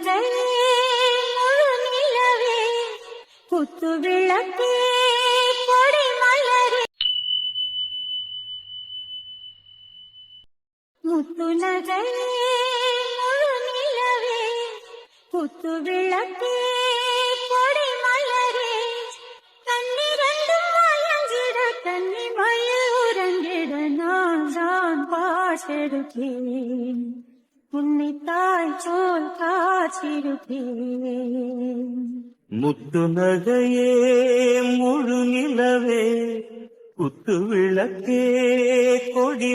நகை முழு நிலவே குத்து விளக்கே கொடி மலரே. முத்து நகை முழு நிலவே குத்து விளக்கே கொடி மலரே. கண்ணிரண்டும் மயங்கிட கண்ணி மயில் உறங்கிட நான் தான் பாட்டெடுப்பேன் முத்து நகையே முழு நிலவே குத்து விளக்கே கொடி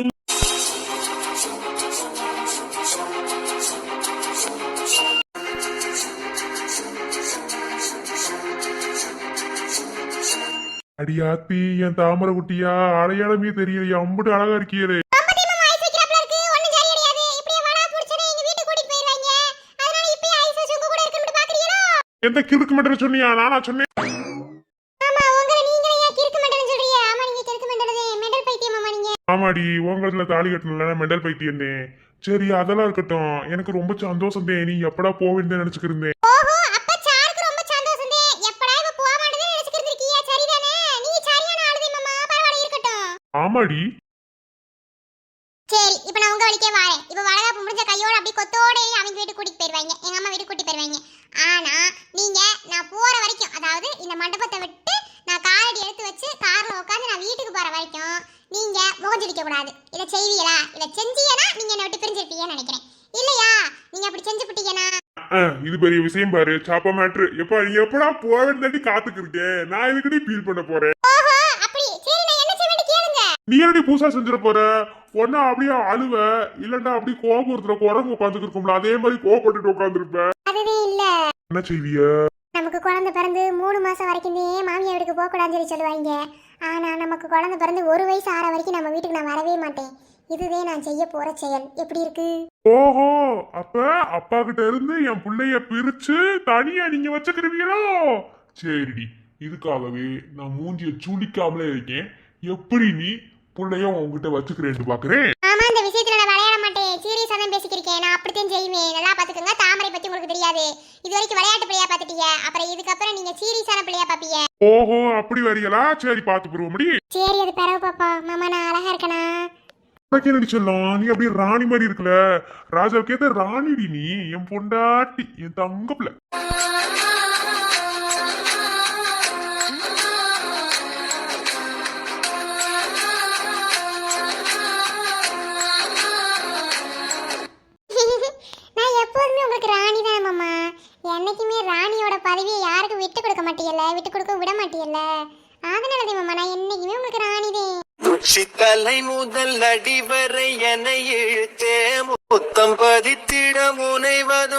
அடியாத்தி என் தாமரை குட்டியா அடையாளமே தெரியலையா அம்புட்டு அழகா இருக்கியதே. எந்த கிறுக்கு மட்டும் சொன்னியா? நானா சொன்னேன். ஆமாடி உங்களதுல தாலி கட்டணும்ல மெண்டல் பைத்தியம் சரி அதெல்லாம் இருக்கட்டும். எனக்கு ரொம்ப சந்தோஷம் தான் நீ எப்படா போவேன்னு நினைச்சுக்கிருந்தேன் ஆமாடி. இப்போ நான் உங்க வழிக்கே வரேன். இப்போ வளகாப்பு முடிஞ்ச கையோட அப்படியே கொத்தோட அவங்க வீட்டுக்கு கூட்டிட்டு போயிருவாங்க. எங்க அம்மா வீட்டுக்கு கூட்டிட்டு போயிருவாங்க. ஆனா நீங்க நான் போற வரைக்கும் அதாவது இந்த மண்டபத்தை விட்டு நான் காலடி எடுத்து வச்சு கார்ல உட்காந்து நான் வீட்டுக்கு போற வரைக்கும் நீங்க முகஞ்சடிக்க கூடாது. இதை செய்வீங்களா? இதை செஞ்சீங்கன்னா நீங்க என்னை விட்டு பிரிஞ்சிருப்பீங்கன்னு நினைக்கிறேன். இல்லையா? நீங்க அப்படி செஞ்சு விட்டீங்கன்னா இது பெரிய விஷயம் பாரு. சாப்பா மேட்ரு. எப்பா நீ எப்படா போவேன்னு தாண்டி காத்துக்கு இருக்கேன் நான் இதுக்கிட்டே ஃபீல் பண்ண போறேன்? ஓஹோ அப்படி. சரி நான் என்ன செய்ய வேண்டிய கேளுங்க. நீ என்னடி பூசா செஞ்சிட போற? ஒன்னா அப்படியே அழுவ இல்லண்டா அப்படியே கோபுரத்துல குரங்கு இருக்கும்ல அதே மாதிரி கோபப்பட்டுட்டு உட்காந்துருப்ப அதுவே இல்ல. என்ன செய்விய நமக்கு குழந்தை பிறந்து மூணு மாசம் வரைக்கும் மாமியார் வீட்டுக்கு போக கூடாதுன்னு சொல்லி சொல்லுவாங்க. ஆனா நமக்கு குழந்தை பிறந்து ஒரு வயசு ஆற வரைக்கும் நம்ம வீட்டுக்கு நான் வரவே மாட்டேன். இதுவே நான் செய்ய போற செயல். எப்படி இருக்கு? ஓஹோ அப்ப அப்பா கிட்ட இருந்து என் பிள்ளைய பிரிச்சு தனியா நீங்க வச்சுக்கிருவீங்களோ சரிடி இதுக்காகவே நான் மூஞ்சிய சுளிக்காமலே இருக்கேன். எப்படி நீ புள்ளைய உன்கிட்ட வச்சுக்கிறேன்னு பாக்குறேன். ஆமா இந்த விஷயத்துல நான் விளையாட மாட்டேன். சீரியஸா தான் பேசிக்கிறேன் நான் அப்படித்தான் செய்வேன். நல்லா பாத்துக்கோங்க. தாமரை பத்தி உங்களுக்கு தெரியாது. இது வரைக்கும் விளையாட்டு பிள்ளையா பாத்துட்டீங்க. அப்புறம் இதுக்கப்புறம் நீங்க சீரியஸான பிள்ளையா பாப்பீங்க. ஓஹோ அப்படி வரீங்களா சரி பாத்து போடுவோம்டி. சரி அது பிறகு பாப்பா மாமா நான் அழகா இருக்கனா? உனக்கு என்னடி சொல்லும்? நீ அப்படியே ராணி மாதிரி இருக்கல. ராஜாவுக்கு ஏத்த ராணிடி நீ. என் பொண்டாட்டி என் தங்க பிள்ளை. விட்டு கொடுக்க விட மாட்டியல்ல? அதனால தேவம்மா நான் என்னைக்குமே உங்களுக்கு ராணிதே. தான் முதல் அடிவரை என இழுத்தே முத்தம் பதித்திட முனைவத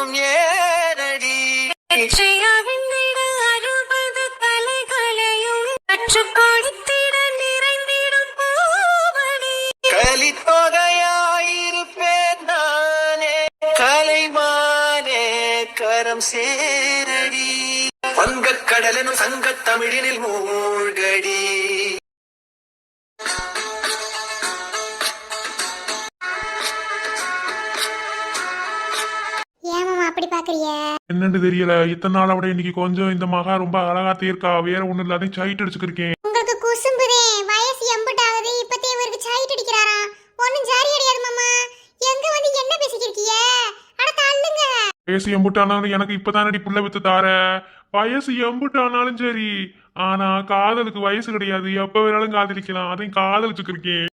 அப்படி பாக்குறிய என்னன்னு தெரியல. இத்தனை நாள் விட இன்னைக்கு கொஞ்சம் இந்த மகா ரொம்ப அழகாத்தே இருக்கா வேற ஒண்ணும் இல்லாத சைட் அடிச்சுக்கிருக்கேன். உங்களுக்கு குசும்புதே. வயசு எம்புட்டாகுது இப்பத்தே இவருக்கு சைட் அடிக்கிறாரா ஒண்ணும் ஜாரி அடியாது மாமா. எங்க வந்து என்ன பேசிக்கிருக்கீங்க? அட தள்ளுங்க. வயசு எம்புட்டானாலும் எனக்கு இப்பதானடி புள்ள வித்து தார. வயசு எம்புட்டானாலும் சரி. ஆனா காதலுக்கு வயசு கிடையாது. எப்ப வேணாலும் காதலிக்கலாம். அதையும் காதலிச்சுக்கிருக்கேன்.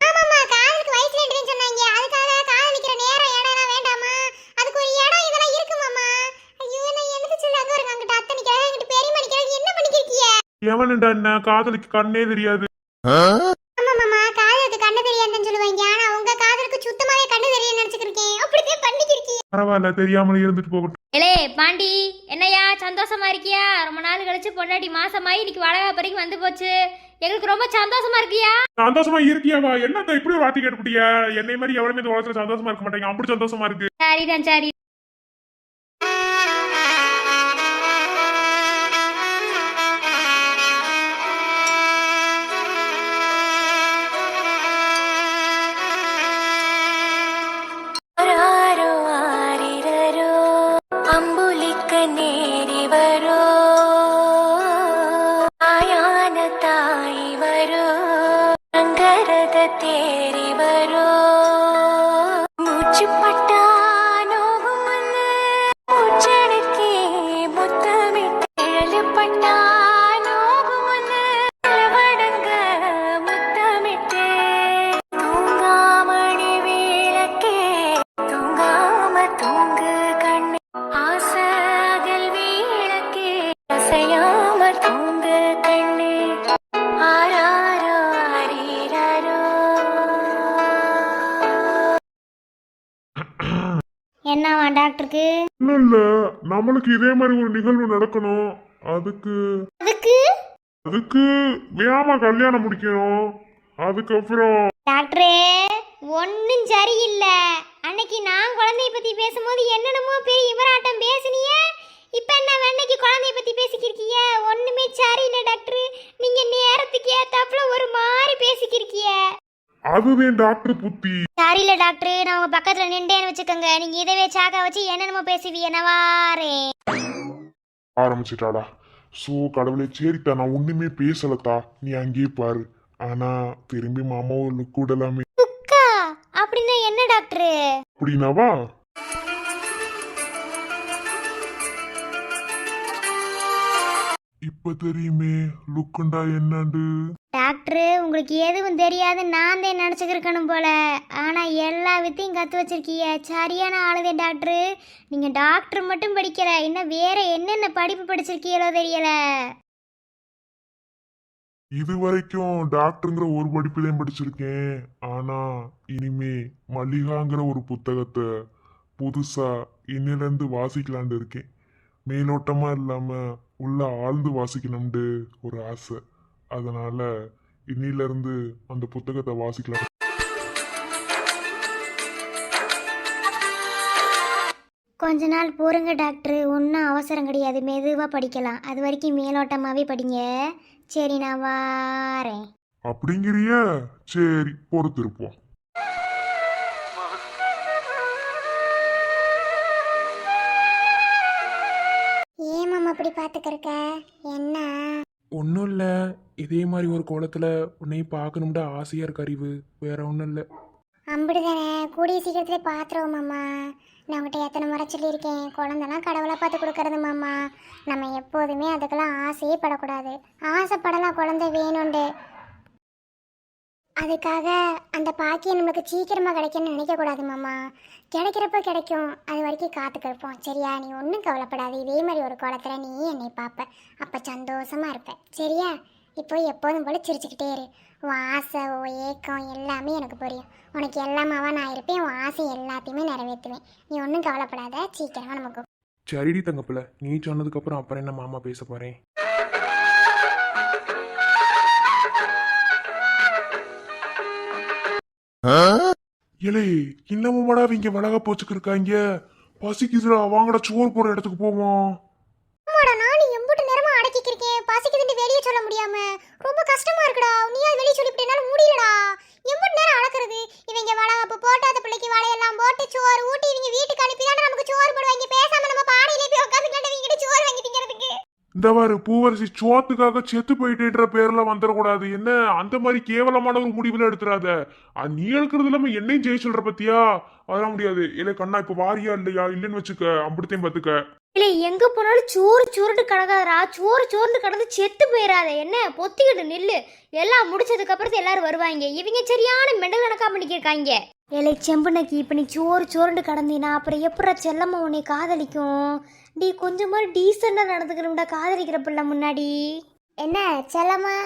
ஆமாம்மா காதலுக்கு வயசுல இல்லைன்னு சொன்னாங்க. அதுக்காக காதலிக்கிற நேரம் இடம் வேண்டாமா? அதுக்கு ஒரு இடம் இதெல்லாம் இருக்கு மாமா ஐயோ நான் என்னது சொல்ல? அங்க வருங்க அங்கிட்ட அத்தை நிக்கிறேன் இங்கிட்ட பெரியம்மா நிக்கிறேன் என்ன பண்ணிக்கிருக்கீங்க எவனுண்டா என்ன? காதலுக்கு கண்ணே தெரியாது. பரவாயில்ல தெரியாமலே இருந்துட்டு போகட்டும். சந்தோஷமா இருக்கியா? ரொம்ப நாள் கழிச்சு பொண்டாட்டி மாசமாயி இன்னைக்கு வளகாப்பு வரைக்கும் வந்து போச்சு. எங்களுக்கு ரொம்ப சந்தோஷமா இருக்கியா? சந்தோஷமா இருக்கியாவா? என்னத்த இப்படி வாத்தி கேட்டுப்பிட்டியா? என்னை மாதிரி எவனுமே இந்த உலகத்துல சந்தோஷமா இருக்க மாட்டாங்க. அப்படி சந்தோஷமா இருக்கு. சரிதான் சரி. நம்மளுக்கு இதே மாதிரி ஒரு நிகழ்வு நடக்கணும். அதுக்கு அதுக்கு? அதுக்கு வேமா கல்யாணம் முடிக்கணும். அதுக்கப்புறம் டாக்டரே ஒன்றும் சரியில்லை. அன்னைக்கு நான் குழந்தைய பற்றி பேசும்போது என்னென்னமோ பெரிய இவராட்டம் பேசுனிய. இப்போ என்ன அன்னைக்கு குழந்தைய பற்றி பேசிக்கிருக்கிய? ஒன்றுமே சரியில்லை டாக்டர். நீங்கள் நேரத்துக்கு ஏத்தாப்புல ஒரு மாதிரி பேசிக்கிருக்கிய. அதுதான் டாக்டர் புத்தி. சரியில்லை டாக்டர் நான் உங்கள் பக்கத்தில் நின்றேன்னு வச்சுக்கோங்க. நீங்கள் இதவே சாக்கா வச்சு என்னென்னமோ பேசுவீங்க. நான் வாரேன். ஆரம்பிச்சிட்டாடா சோ கடவுளே சரித்தா நான் ஒண்ணுமே பேசலத்தா. நீ அங்கேயே பாரு. ஆனா திரும்பி மாமாவும் லுக் விடலாமே அக்கா அப்படின்னா என்ன டாக்டர் அப்படின்னாவா? இப்ப தெரியுமே லுக்குண்டா என்னண்டு? டாக்டர் உங்களுக்கு எதுவும் தெரியாது நான் தான் நினச்சிக்கிருக்கணும் போல. ஆனால் எல்லா வித்தையும் கற்று வச்சிருக்கீங்க. சரியான ஆளுதே டாக்டரு. நீங்கள் டாக்டர் மட்டும் படிக்கலை இன்னும் வேற என்னென்ன படிப்பு படிச்சிருக்கீங்களோ தெரியல. இது வரைக்கும் டாக்டருங்கிற ஒரு படிப்புதான் படிச்சிருக்கேன். ஆனால் இனிமே மல்லிகாங்கிற ஒரு புத்தகத்தை புதுசாக இன்னிலிருந்து வாசிக்கலான்னு இருக்கேன். மேலோட்டமாக இல்லாமல் உள்ள ஆழ்ந்து வாசிக்கணும்னு ஒரு ஆசை. அதனால் இன்னிலிருந்து அந்த புத்தகத்தை வாசிக்கலாம். கொஞ்ச நாள் பொறுங்க டாக்டர். ஒன்றும் அவசரம் கிடையாது. மெதுவாக படிக்கலாம். அது வரைக்கும் மேலோட்டமாகவே படிங்க. சரி நான் வாரேன். அப்படிங்கிறிய? சரி பொறுத்திருப்போம். ஏன் மாமா அப்படி பார்த்துக்கிருக்க? என்ன? ஒன்றும் இல்லை. இதே மாதிரி ஒரு கோலத்தில் உன்னையும் பார்க்கணும்டா ஆசையாக இருக்கு அறிவு. வேற ஒன்றும் இல்லை. அம்பிடுதானே? கூடிய சீக்கிரத்துல பாத்துருவோம் மாமா. நான் உங்கள்கிட்ட எத்தனை முறை சொல்லியிருக்கேன். குழந்தைலாம் கடவுளை பார்த்து கொடுக்கறது மாமா. நம்ம எப்போதுமே அதுக்கெல்லாம் ஆசையே படக்கூடாது. ஆசைப்படலாம் குழந்தை வேணும்ண்டு அதுக்காக அந்த பாக்கியம் நம்மளுக்கு சீக்கிரமாக கிடைக்கும்னு நினைக்கக்கூடாது மாமா. கிடைக்கிறப்ப கிடைக்கும். அது வரைக்கும் காத்துக்கிருப்போம் சரியா? நீ ஒன்றும் கவலைப்படாது. இதே மாதிரி ஒரு குளத்தில் நீ என்னை பார்ப்ப. அப்போ சந்தோஷமாக இருப்பேன் சரியா? இப்போ எப்போதும் போல சிரிச்சுக்கிட்டே இரு. உன் ஆசை உன் ஏக்கம் எல்லாமே எனக்கு புரியும். உனக்கு எல்லாமாவா நான் இருப்பேன் உன் ஆசை எல்லாத்தையுமே நிறைவேற்றுவேன். நீ ஒன்றும் கவலைப்படாத சீக்கிரமாக நமக்கு சரிடி தங்கப்பில். நீ சொன்னதுக்கப்புறம் அப்புறம் என்ன மாமா பேச போகிறேன் இலே இன்னமுமாடா இங்க மிளகா போச்சுக்கு இருக்காங்க பசிக்குதுடா வாங்கடா சோறு போற இடத்துக்கு போவோம் அம்மாடா நானும் எம்புட்டு நேரமா அடக்கிக்கிருக்கேன் பசிக்குதுன்னு வெளியே சொல்ல முடியாம ரொம்ப கஷ்டமா இருக்குடா நீயா வெளியே சொல்லிவிட்டு ஐயா இம்புட் நேரம் அளக்குறது இவங்க வளவப்பு போட்டு அந்த பிள்ளைக்கு வளையெல்லாம் போட்டு சோறு ஊட்டி இவங்க வீட்டுக்கு அனுப்பி தானே நமக்கு சோறு போடுவாங்க. பேசாம நம்ம பானையிலே போய் உட்காந்துக்கிட்டு இவங்க சோறு வாங்கி திங்கிறதுக்கு. இந்த வாரு பூவரசி சோத்துக்காக செத்து போயிட்டுன்ற பேர்ல வந்துடக்கூடாது. என்ன அந்த மாதிரி கேவலமான ஒரு முடிவுல எடுத்துறாத. அது நீ எழுக்கிறது இல்லாம என்னையும் ஜெய சொல்ற பத்தியா? அதெல்லாம் முடியாது. இல்ல கண்ணா இப்ப வாரியா இல்லையா? இல்லைன்னு வச்சுக்க அப்படித்தையும் பாத்துக்க. இல்லை எங்கே போனாலும் சோறு சோறுட்டு கிடக்காதரா சோறு சோறுட்டு கிடந்து செத்து போயிடாத என்ன? பொத்திக்கிட்டு நில்லு. எல்லாம் முடிச்சதுக்கு அப்புறத்து எல்லாரும் வருவாங்க. இவங்க சரியான மெண்டல் கணக்கா பண்ணிக்கிருக்காங்க ஏலே செம்புனக்கி இப்போ நீ சோறு சோறுண்டு கடந்தீனா அப்புறம் எப்படா செல்லம்மா உன்னை காதலிக்கும்? டீ மாதிரி டீசெண்டாக நடந்துக்கணும்டா காதலிக்கிற பிள்ளை முன்னாடி. என்ன செல்லம்மா?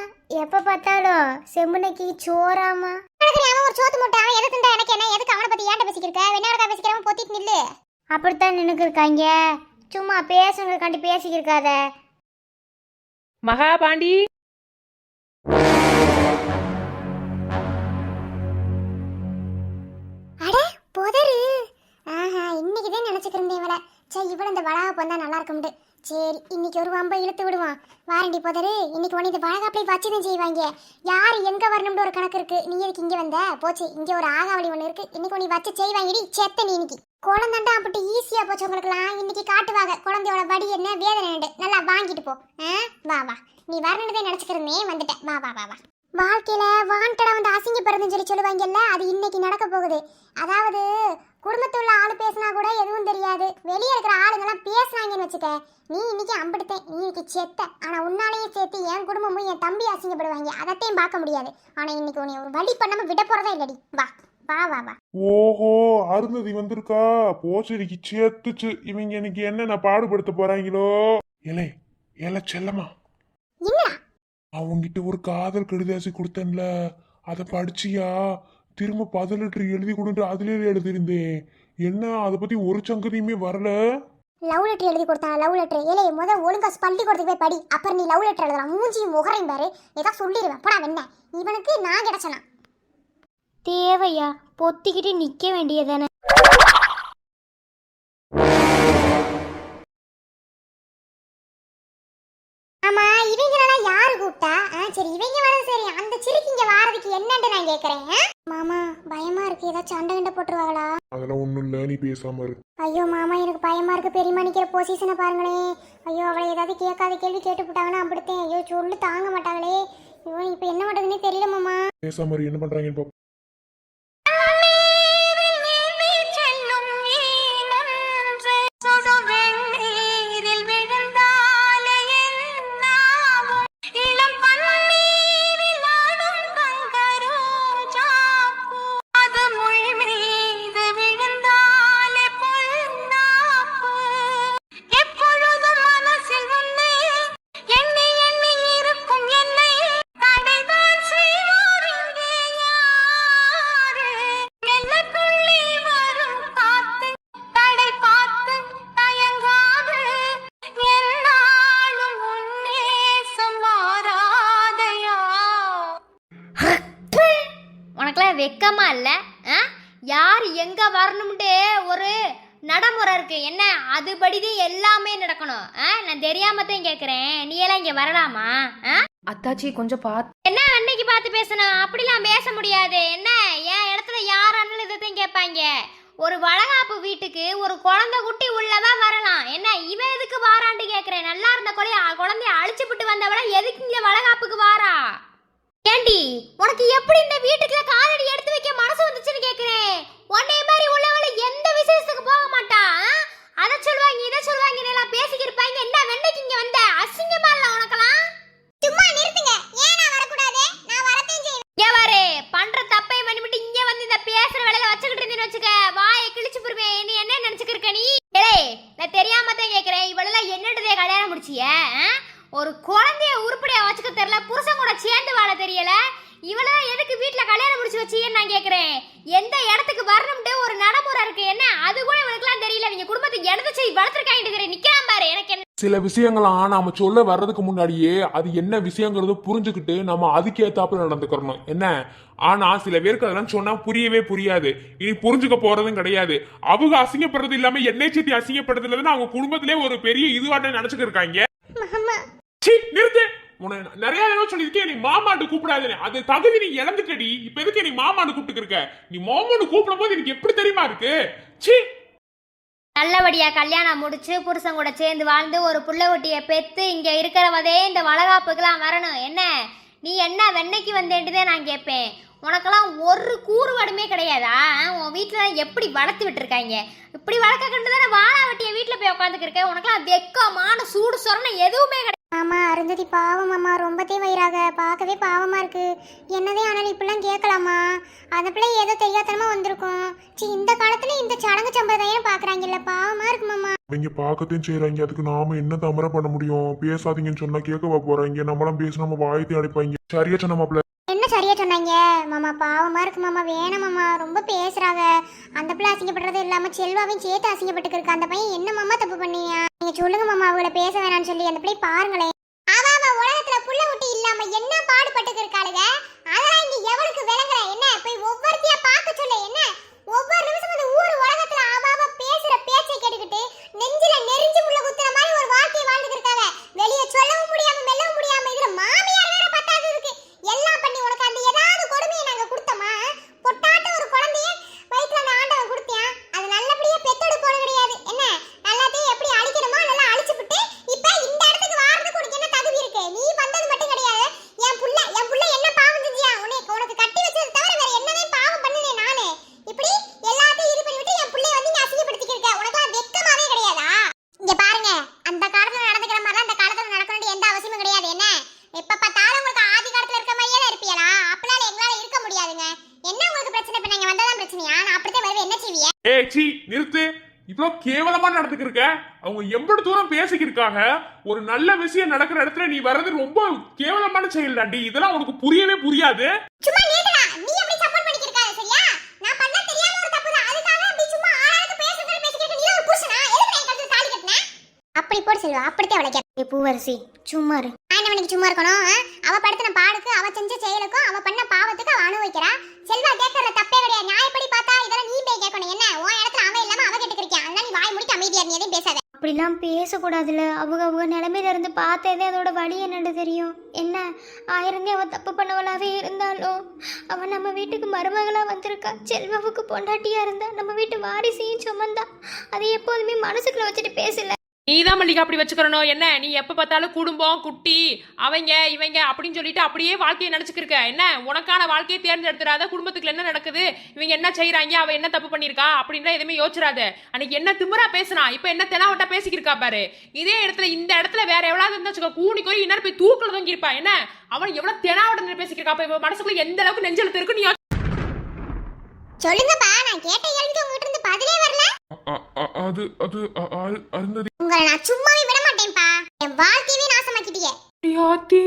எப்ப பார்த்தாலும் செம்புனைக்கு சோறாமா எனக்கு அவன் ஒரு சோத்து மூட்டை அவன் எதுக்கு எனக்கு என்ன? எதுக்கு அவனை பத்தி ஏன்ட்ட பேசிக்கிருக்க வெண்ணாடக்கா பேசிக்கிறவன் பொத்திட்டு நில்லு. அப்படித்தான் நினைக்கு சும்மா பேசுங்கிறக்காண்டி பேசிக்கிருக்காத. மகாபாண்டி. அட புதரு. ஆஹா இன்னைக்கு தான் நினைச்சுக்கிருந்தேன் இவளை. சே இவள இந்த வளா வந்தா நல்லா இருக்கும்ட்டு. சரி இன்னைக்கு ஒரு வம்பை இழுத்து விடுவான். வாரண்டி போதரு இன்னைக்கு உனது இந்த வழக்காப்பளை வச்சு தான் செய்வாங்க. யார் எங்க வரணும்னு ஒரு கணக்கு இருக்கு? நீ எதுக்கு இங்க வந்த? போச்சு இங்க ஒரு ஆகாவளி ஒண்ணு இருக்கு. இன்னைக்கு உனி வச்சு செய்வாங்கடி செத்த நீ இன்னைக்கு. குழந்தாண்டா அப்படி ஈஸியா போச்சு உங்களுக்குலாம் இன்னைக்கு காட்டுவாங்க குழந்தையோட வடி என்ன வேதனை என்ன? நல்லா வாங்கிட்டு போ. ஆ? வா வா. நீ வரணுன்றதே நினைச்சுக்கிறமே வந்துட்டேன். வா வா வா வா. வாழ்க்கையில வாண்டடா வந்து அசிங்கப்படுதுன்னு சொல்லி சொல்லுவாங்கல்ல அது இன்னைக்கு நடக்க போகுது. அதாவது குடும்பத்துள்ள ஆளு பேசினா கூட எதுவும் தெரியாது. வெளியே இருக்கிற ஆளுங்கெல்லாம் பேசுனாங்கன்னு வச்சுக்க நீ இன்னைக்கு அம்பிடுத்தேன் நீ இன்னைக்கு செத்த. ஆனா உன்னாலேயே சேர்த்து என் குடும்பமும் என் தம்பி அசிங்கப்படுவாங்க. அதத்தையும் பார்க்க முடியாது. ஆனா இன்னைக்கு உன்னை ஒரு வழி பண்ணாம விட போறதா இல்லடி. வா வா வா வா. ஓஹோ அருந்ததி வந்திருக்கா? போச்சடிக்கு சேர்த்துச்சு இவங்க எனக்கு என்னென்ன பாடுபடுத்த போறாங்களோ? ஏலே ஏல செல்லமா என்னடா? அவங்கிட்ட ஒரு காதல் கடிதாசி கொடுத்தேன்ல. அதை படிச்சியா? திரும்ப பதினெட்டு எழுதி கொடுத்து அதுலயே எழுதியிருந்தேன். என்ன அதை பத்தி ஒரு சங்கதியுமே வரல? லவ் லெட்டர் எழுதி கொடுத்தா லவ் லெட்டர் ஏலே முத ஒழுங்கா பள்ளிக்கூடத்துக்கு போய் படி. அப்புறம் நீ லவ் லெட்டர் எழுதலாம். மூஞ்சியும் முகரையும் பாரு. ஏதோ சொல்லிடுவேன் போடா வெண்ண இவனுக்கு நான் கிடைச்சனா தேவையா? பொத்திக்கிட்டு நிக்க வேண்டியதானே? ஆமா இவங்களெல்லாம் யாரு கூப்பிட்டா? ஆ, சரி இவங்க வரது சரி. அந்த சிரிக்கு இங்க வாரதுக்கு என்னன்னு நான் கேக்குறேன்? மாமா பயமா இருக்கு. ஏதாச்சும் சண்டை கண்ட போட்டுருவாங்களா? அதெல்லாம் ஒண்ணும் இல்ல நீ பேசாம இரு. ஐயோ மாமா எனக்கு பயமா இருக்கு. பெரியம்மா நிக்கிற பொசிஷனை பாருங்களேன் ஐயோ அவளை ஏதாவது கேட்காத கேள்வி கேட்டு போட்டாங்கன்னா அப்படித்தேன் ஐயோ சொல்லு தாங்க மாட்டாங்களே. ஐயோ இப்போ என்ன பண்றதுன்னே தெரியல மாமா. பேசாம இரு என்ன பண்றாங்கன்னு பாப்போம். உனக்கெல்லாம் வெக்கமா இல்ல? ஆ? யார் எங்க வரணும்ட்டு ஒரு நடைமுறை இருக்கு. என்ன? அதுபடிதான் எல்லாமே நடக்கணும். ஆ? நான் தெரியாம தான் கேக்குறேன். நீ எல்லாம் இங்க வரலாமா? ஆ? அத்தாச்சி கொஞ்சம் பார்த்து என்ன அன்னைக்கு பார்த்து பேசணும்? அப்படிலாம் பேச முடியாது. என்ன? என் இடத்துல யாரானாலும் இதைத்தான் கேட்பாங்க. ஒரு வளகாப்பு வீட்டுக்கு ஒரு குழந்தை குட்டி உள்ளவா வரலாம். என்ன? இவன் எதுக்கு வாரான்னு கேக்குறேன்? நல்லா இருந்த குழந்தைய அழிச்சுப்புட்டு வந்தவள எதுக்கு இங்க வளகாப்புக்கு வாரா? ஏண்டி உனக்கு எப்படி இந்த வீட்டுக்குள்ள காலடி எடுத்து வைக்க மனசு வந்துச்சுன்னு கேக்குறேன்? உன்னை மாதிரி உள்ளவள எந்த விசேஷத்துக்கு போக மாட்டா ஆ? அதை சொல்லுவாங்க இதை சொல்லுவாங்க எல்லாம் பேசிக்கிருப்பாங்க என்ன வெண்ணைக்கு இங்க வந்த அசிங்கமா இல்ல உனக்கெல்லாம் சும்மா நிறுத்துங்க ஏன் நான் வரக்கூடாது நான் வரத்தையும் செய்வேன் இங்க பாரு பண்ற தப்பை பண்ணிவிட்டு இங்க வந்து இந்த பேசுற வேலையில வச்சுக்கிட்டு இருந்தேன்னு வச்சுக்க வாயை கிழிச்சு போடுவேன் நீ என்ன நினைச்சுக்கிட்டு இருக்க நீ ஏய் நான் தெரியாம தான் கேக்குறேன் இவளெல்லாம் என்னட்டதே கல்யாணம் முடிச்சிய ஆ? ஒரு குழந்தைய உருப்படியா வச்சுக்க தெரியல புருஷன் கூட சேர்ந்து வாழ தெரியல இவளெல்லாம் எதுக்கு வீட்ல கல்யாணம் முடிச்சு வச்சியன்னு நான் கேக்குறேன் எந்த இடத்துக்கு வரணும்ட்டு ஒரு நடைமுறை இருக்கு என்ன அது கூட இவனுக்குலாம் தெரியல இவங்க குடும்பத்துக்கு இடத்த செய்தி வளர்த்துருக்காங்க நிக்கிறான் பாரு எனக்கு என்ன சில விஷயங்களாம் நாம சொல்ல வர்றதுக்கு முன்னாடியே அது என்ன விஷயங்கிறத புரிஞ்சுக்கிட்டு நம்ம அதுக்கேத்தாப்புல நடந்துக்கிறணும். என்ன? ஆனா சில பேருக்கு அதெல்லாம் சொன்னா புரியவே புரியாது. இனி புரிஞ்சுக்க போறதும் கிடையாது. அவங்க அசிங்கப்படுறது இல்லாம என்னை சீட்டி அசிங்கப்படுறதுல இருந்து அவங்க குடும்பத்திலே ஒரு பெரிய இதுவாட்ட நினைச்சுக்க இருக்காங்க நிறுத்து. உன்னை நிறைய தடவை சொல்லியிருக்கேன் நீ மாமாண்டு கூப்பிடாதுன்னு. அது தகுதி நீ இழந்துட்டடி. இப்ப எதுக்கு நீ மாமாண்டு கூப்பிட்டு இருக்க நீ மாமாண்டு கூப்பிடும் போது எனக்கு எப்படி தெரியுமா இருக்கு? சீ நல்லபடியாக கல்யாணம் முடிச்சு புருஷன் கூட சேர்ந்து வாழ்ந்து ஒரு புள்ள குட்டியை பெற்று இங்கே இருக்கிறவதே இந்த வளகாப்புக்கெல்லாம் வரணும். என்ன? நீ என்ன வெண்ணைக்கு வந்தேன்ட்டுதே நான் கேட்பேன். உனக்கெல்லாம் ஒரு கூறுபாடுமே கிடையாதா? உன் வீட்டில் எப்படி வளர்த்து விட்டுருக்காங்க? இப்படி வளர்க்க கண்டு தானே வாழா வெட்டிய வீட்டில் போய் உட்காந்துக்கிருக்கேன் உனக்கெல்லாம் வெக்கமான சூடு சொரணை எதுவுமே கிடையாது. மாமா அருந்ததி பாவம் மாமா ரொம்பத்தே வயிறாக. பார்க்கவே பாவமா இருக்கு. என்னதே ஆனாலும் இப்படிலாம் கேட்கலாமா? அந்த பிள்ளை ஏதோ தெரியாதனமா வந்திருக்கும். சி இந்த காலத்துல இந்த சடங்கு சம்பிரதாயம் பாக்குறாங்கல்ல பாவமா இருக்கு மாமா அவங்க பார்க்கத்தையும் செய்றாங்க அதுக்கு நாம என்ன தமர பண்ண முடியும்? பேசாதீங்கன்னு சொன்னா கேட்கவா போறாங்க. நம்மளாம் பேசி நம்ம வாயத்தையும் அடிப்பாங்க சரியா சொன்ன மாப்பிள்ள. என்ன சரியா சொன்னாங்க? மாமா பாவமா இருக்கு மாமா. வேணாம் மாமா. ரொம்ப பேசுறாங்க. அந்த பிள்ளை அசிங்கப்படுறது இல்லாம செல்வாவையும் சேர்த்து அசிங்கப்பட்டுக்கு இருக்கு. அந்த பையன் என்ன மாமா தப்பு பண்ணீங்க நீங்க சொல்லுங்க மாமா பேச வேணாம்னு சொல்லி அந்த பிள்ளை பாருங்களேன் அவ அவ உலகத்துல புள்ள குட்டி இல்லாம என்ன பாடுபட்டுக்கு இருக்காளுங்க அதெல்லாம் இங்க எவளுக்கு விளங்குற என்ன? போய் ஒவ்வொருத்தையா பார்க்க சொல்ல என்ன? ஒவ்வொரு நிமிஷம் இந்த ஊர் உலகத்துல அவ அவ பேசுற பேச்சை கேட்டுக்கிட்டு நெஞ்சில நெறிஞ்சு முள்ள குத்துற மாதிரி ஒரு வாழ்க்கை வாழ பேசுறிய ஏய் சீ நிறுத்து. இவ்வளவு கேவலமா நடந்துக்கிருக்க. அவங்க எவ்வளவு தூரம் பேசிக்கிருக்காங்க. ஒரு நல்ல விஷயம் நடக்கிற இடத்துல நீ வர்றது ரொம்ப கேவலமான செயல் தாண்டி. இதெல்லாம் உனக்கு புரியவே புரியாது. சும்மா நிறுத்துடா நீ எப்படி சப்போர்ட் பண்ணிக்கிருக்காத சரியா? நான் பண்ண தெரியாம ஒரு தப்பு தான். அதுக்காக அப்படி சும்மா ஆளாளுக்கு பேசுறது பேசிக்கிட்டு நீ ஒரு புருஷனா? எதுக்கு என் கழுத்துல தாலி கட்டின? அப்படி போடு செல்வா. அப்படித்தான் அவளை கேட்பேன். பூவரசி சும்மா பண்ணிக்கு சும்மா இருக்கணும்? அவ படுத்தின பாடுக்கு அவ செஞ்ச செயலுக்கும் அவ பண்ண பாவத்துக்கு அவ அனுபவிக்கிறா. செல்வா கேட்கறது தப்பே கிடையாது. நியாயப்படி பார்த்தா இதெல்லாம் நீ போய் கேட்கணும். என்ன? உன் இடத்துல அவன் இல்லாம அவ கேட்டுக்கிறியா அதனால நீ வாய் முடிக்க அமைதியா நீ எதையும் பேசாத. அப்படிலாம் பேசக்கூடாதுல அவங்க அவங்க நிலைமையில இருந்து பார்த்ததே அதோட வழி என்னன்னு தெரியும். என்ன? ஆயிருந்தே அவன் தப்பு பண்ணவளாவே இருந்தாலும் அவன் நம்ம வீட்டுக்கு மருமகளா வந்திருக்கா. செல்வாவுக்கு பொண்டாட்டியா இருந்தா நம்ம வீட்டு வாரிசையும் சுமந்தா. அதை எப்போதுமே மனசுக்குள்ள வச்சுட்டு பேசல. நீதான் மல்லிகா அப்படி வச்சுக்கிறனோ? என்ன? நீ எப்ப பார்த்தாலும் குடும்பம் குட்டி அவங்க இவங்க அப்படின்னு சொல்லிட்டு அப்படியே வாழ்க்கையை நினைச்சுக்கிருக்க. என்ன? உனக்கான வாழ்க்கையை தேர்ந்தெடுத்துறாத குடும்பத்துக்குள்ள என்ன நடக்குது? இவங்க என்ன செய்யறாங்க அவ என்ன தப்பு பண்ணிருக்கா? அப்படின்ற எதுவுமே யோசிச்சிடாத அன்னைக்கு என்ன திமுறா பேசுனா? இப்ப என்ன தெனாவட்டா பேசிக்கிருக்கா பாரு. இதே இடத்துல இந்த இடத்துல வேற எவ்வளவு இருந்தா வச்சுக்கோ கூணி கோரி இன்னொரு போய் தூக்கல தொங்கிருப்பா என்ன? அவன் எவ்வளவு தெனாவட்டம் பேசிக்கிருக்கா? அப்ப மனசுக்குள்ள எந்த அளவுக்கு நெஞ்செழுத்து இருக்கு நீ சொல்லுங்கப்பா நான் கேட்ட கேள்விக்கு உங்ககிட்ட இருந்து பதிலே வரல. அது அது அருந்ததி. உங்களை நான் சும்மாவே விட மாட்டேன்ப்பா. என் வாழ்க்கையவே நாசமாக்கிட்டீங்க யாத்தி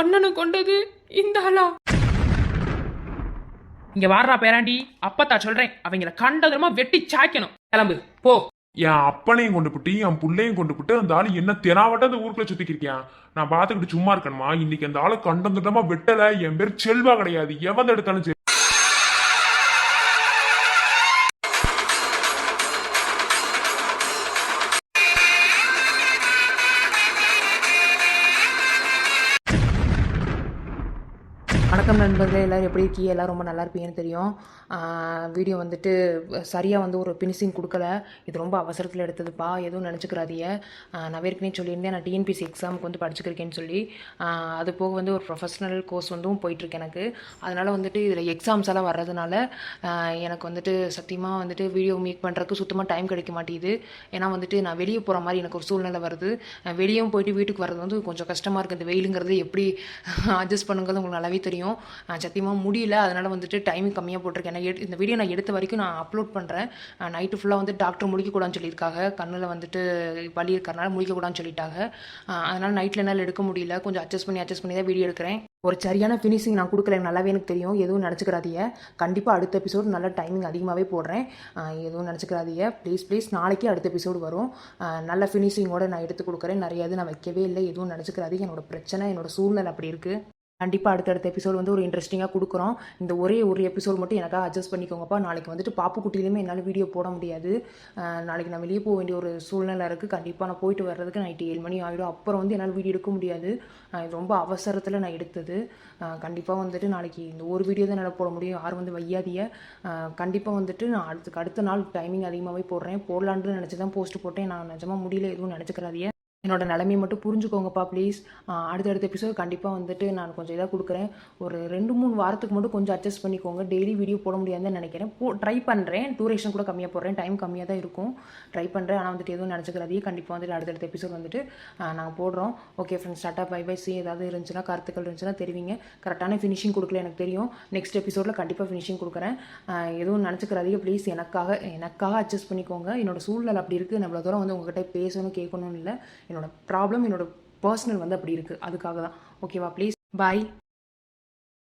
அண்ணனை கொண்டது இந்த ஆளா? இங்க வாடுறா பேராண்டி அப்பத்தா சொல்றேன். அவங்கள கண்டதுமா வெட்டி சாய்க்கணும். கிளம்பு போ. என் அப்பனையும் கொண்டு போட்டு என் புள்ளையும் கொண்டு போட்டு அந்த ஆளு என்ன தெனாவட்ட அந்த ஊருக்குள்ள சுத்திக்கிருக்கேன் நான் பார்த்துக்கிட்டு சும்மா இருக்கணுமா? இன்னைக்கு அந்த ஆளை கண்டந்துட்டமா வெட்டல. என் பேர் செல்வா கிடையாது. எவன் எடுத்தாலும் சரி. நண்பர்களே எல்லோரும் எப்படி இருக்கீங்க? எல்லாம் ரொம்ப நல்லா இருப்பீங்கன்னு தெரியும். வீடியோ வந்துட்டு சரியாக வந்து ஒரு பினிஷிங் கொடுக்கல. இது ரொம்ப அவசரத்தில் எடுத்ததுப்பா. எதுவும் நினச்சிக்கிறாதிய நான் ஏற்கனவே சொல்லியிருந்தேன். நான் டிஎன்பிசி எக்ஸாமுக்கு வந்து படிச்சுக்கிறேன்னு சொல்லி. அது போக வந்து ஒரு ப்ரொஃபஷனல் கோர்ஸ் வந்தும் போயிட்டுருக்கு எனக்கு. அதனால் வந்துட்டு இதில் எக்ஸாம்ஸ் எல்லாம் வர்றதுனால எனக்கு வந்துட்டு சத்தியமாக வந்துட்டு வீடியோ மேக் பண்ணுறதுக்கு சுத்தமாக டைம் கிடைக்க மாட்டேங்குது. ஏன்னா வந்துட்டு நான் வெளியே போகிற மாதிரி எனக்கு ஒரு சூழ்நிலை வருது. வெளியும் போயிட்டு வீட்டுக்கு வர்றது வந்து கொஞ்சம் கஷ்டமாக இருக்குது இந்த வெயிலுங்கிறது எப்படி அட்ஜஸ்ட் பண்ணுங்கிறது உங்களுக்கு நல்லாவே தெரியும். நான் சத்தியமாக முடியல அதனால் வந்துட்டு டைமிங் கம்மியாக போட்டிருக்கேன். ஏன்னா எடு- இந்த வீடியோ நான் எடுத்த வரைக்கும் நான் அப்லோட் பண்ணுறேன் நைட்டு ஃபுல்லாக வந்து டாக்டர் முடிக்கக்கூடாதுன்னு சொல்லியிருக்காங்க. கண்ணில் வந்துட்டு வலி இருக்கிறனால முடிக்கக்கூடாதுன்னு சொல்லிட்டாங்க. அதனால் நைட்டில் என்னால் எடுக்க முடியல. கொஞ்சம் அட்ஜஸ்ட் பண்ணி அட்ஜஸ்ட் பண்ணி தான் வீடியோ எடுக்கிறேன். ஒரு சரியான ஃபினிஷிங் நான் கொடுக்கல. எனக்கு நல்லாவே எனக்கு தெரியும். எதுவும் நினச்சிக்கிறாதீங்க கண்டிப்பாக அடுத்த எபிசோடு நல்ல டைமிங் அதிகமாகவே போடுறேன். எதுவும் நினச்சிக்கிறாதீங்க ப்ளீஸ் ப்ளீஸ் நாளைக்கே அடுத்த எபிசோடு வரும். நல்ல ஃபினிஷிங்கோட நான் எடுத்து கொடுக்குறேன். நிறைய இது நான் வைக்கவே இல்லை. எதுவும் நினச்சிக்கிறாதீங்க என்னோட பிரச்சனை என்னோட சூழ்நிலை அப்படி இருக்குது கண்டிப்பாக அடுத்தடுத்த எபிசோட் வந்து ஒரு இன்ட்ரெஸ்டிங்காக கொடுக்குறோம். இந்த ஒரே ஒரு எபிசோட் மட்டும் எனக்காக அட்ஜஸ்ட் பண்ணிக்கோங்கப்பா. நாளைக்கு வந்துட்டு பாப்புக்குட்டிலையுமே என்னால் வீடியோ போட முடியாது. நாளைக்கு நான் வெளியே போக வேண்டிய ஒரு சூழ்நிலை இருக்குது கண்டிப்பாக நான் போயிட்டு வர்றதுக்கு நைட்டு ஏழு மணி ஆகிடும் அப்புறம் வந்து என்னால் வீடியோ எடுக்க முடியாது. இது ரொம்ப அவசரத்தில் நான் எடுத்தது. கண்டிப்பாக வந்துட்டு நாளைக்கு இந்த ஒரு வீடியோ தான் என்னால் போட முடியும். யாரும் வந்து வையாதிய கண்டிப்பாக வந்துட்டு நான் அடுத்துக்கு அடுத்த நாள் டைமிங் அதிகமாகவே போடுறேன். போடலான்னு நினச்சி தான் போஸ்ட் போட்டேன். நான் நிஜமாக முடியல எதுவும் நினச்சிக்கிறாதீங்க என்னோட நிலைமையை மட்டும் புரிஞ்சுக்கோங்கப்பா ப்ளீஸ் அடுத்தடுத்த எபிசோட் கண்டிப்பாக வந்துட்டு நான் கொஞ்சம் இதாக கொடுக்குறேன். ஒரு ரெண்டு மூணு வாரத்துக்கு மட்டும் கொஞ்சம் அட்ஜஸ்ட் பண்ணிக்கோங்க. டெய்லி வீடியோ போட முடியாதுன்னு நினைக்கிறேன். போ ட்ரை பண்ணுறேன் டூரேஷன் கூட கம்மியாக போடுறேன். டைம் கம்மியாக தான் இருக்கும். ட்ரை பண்ணுறேன் ஆனால் வந்துட்டு எதுவும் நினச்சிக்கிறாதே கண்டிப்பாக வந்துட்டு அடுத்தடுத்த எபிசோட் வந்துட்டு நாங்கள் போடுறோம். Okay friends tata bye bye C ஏதாவது இருந்துச்சுன்னா கருத்துக்கள் இருந்துச்சுன்னா தெரிவிங்க. கரெக்டான ஃபினிஷிங் கொடுக்கல எனக்கு தெரியும். நெக்ஸ்ட் எபிசோடில் கண்டிப்பாக ஃபினிஷிங் கொடுக்குறேன். எதுவும் நினச்சிக்கிறாதீங்க ப்ளீஸ் எனக்காக எனக்காக அட்ஜஸ்ட் பண்ணிக்கோங்க. என்னோட சூழ்நிலை அப்படி இருக்குது நம்மள தூரம் வந்து உங்ககிட்ட பேசணும் கேட்கணும்னு இல்லை. என்னோடய ப்ராப்ளம் என்னோட பர்சனல் வந்து அப்படி இருக்குது அதுக்காக தான் ஓகேவா ப்ளீஸ் பாய்